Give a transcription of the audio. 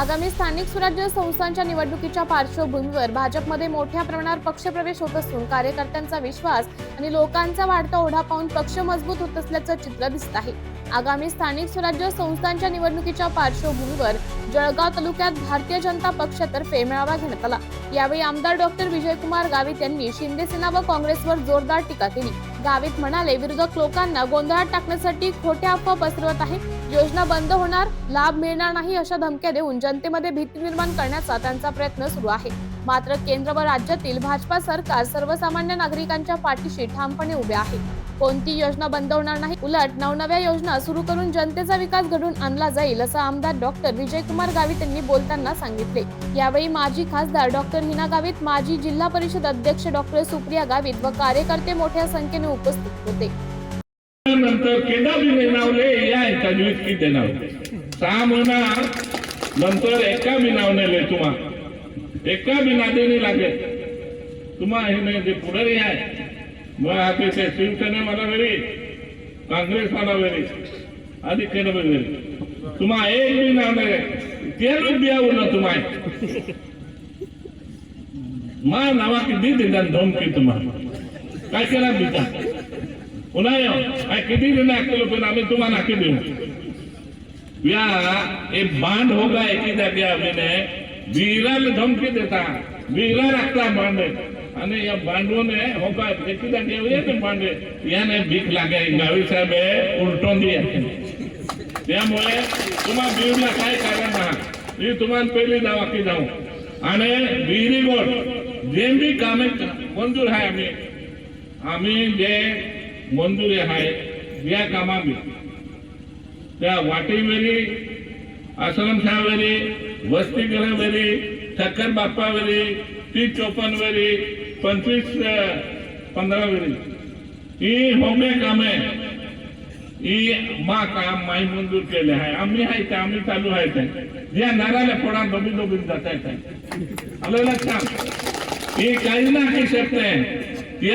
आगामी स्थानिक स्वराज्य संस्थांच्या निवडणुकीच्या पार्श्वभूमीवर भाजपमध्ये मोठ्या प्रमाणावर पक्षप्रवेश होत असून कार्यकर्त्यांचा विश्वास आणि लोकांचा वाढता ओढा पाहून पक्ष मजबूत होत असल्याचं चित्र दिसत आहे. आगामी स्थानिक स्वराज्य संस्थांच्या निवडणुकीच्या पार्श्वभूमीवर जळगाव तालुक्यात भारतीय जनता पक्षातर्फे मेळावा घेण्यात आला. यावेळी आमदार डॉक्टर विजयकुमार गावित यांनी शिंदे सेना व काँग्रेसवर जोरदार टीका केली. गावित म्हणाले विरोधक लोकांना गोंधळात टाकण्यासाठी खोट्या अफवा पसरवत आहे. योजना बंद होणार लाभ मिळणार नाही अशा धमक्या देऊन जनतेमध्ये भीती निर्माण करण्याचा त्यांचा प्रयत्न सुरू आहे. मात्र केंद्र व राज्यातील भाजपा सरकार सर्वसामान्य नागरिकांच्या पाठीशी ठामपणे उभे आहे. कोणती योजना बंद होणार नाही? उलट नवनव्या योजना सुरू करून जनतेचा विकास घडून आणला जाईल असं आमदार डॉक्टर विजयकुमार गावित यांनी बोलताना सांगितले. यावेळी माजी खासदार डॉक्टर हिना गावित माजी जिल्हा परिषद अध्यक्ष डॉक्टर सुप्रिया गावित व कार्यकर्ते मोठ्या संख्येने उपस्थित होते. नंतर केदा या एका की देणार. सहा महिना नंतर एका बी तुम्हा. एका तुम्हा हे म्हणजे नाही आहे. मग आता ते शिवसेने मला वेळी काँग्रेस मला वेळी आधी केलं वेळी तुम्हा एक बी नाव नाही. ते लोक तुम्हा. मा नावा दी देतात धमकी तुम्हाला. काय केला बिता पुन्हा येऊ. काय किती दिन केलं पण आम्ही तुम्हाला नाकी देऊ? या एक बांध होगा एकी जागी आम्ही वीराला धमकी देता. वीरा लागता बांध. आणि या बांधून होगा एकी जागी येते बांध याने भीक लागे गावी साहेब हे उलटून दिया त्यामुळे तुम्हा बीडला काय कारण आहात मी तुम्हाला पहिली जावा की जाऊ आणि विहिरी गोड जे बी कामे मंजूर आहे आम्ही आम्ही जे मंजुरी आहे या कामा बी त्या वाटेवेरी आश्रमशाळेवेरी वसतिगृहवेरी ठक्कर बाप्पावेरी तीस चोपन्नवेरी पंचवीस पंधरा वेळी. ही होमे कामे ही मा काम माई मंजूर केले आहे आम्ही आहे ते आम्ही चालू आहे ते. या नाराला फोडा दोबी दोघी जात आहे आलं लक्षात? हे काही ना काही शब्द आहे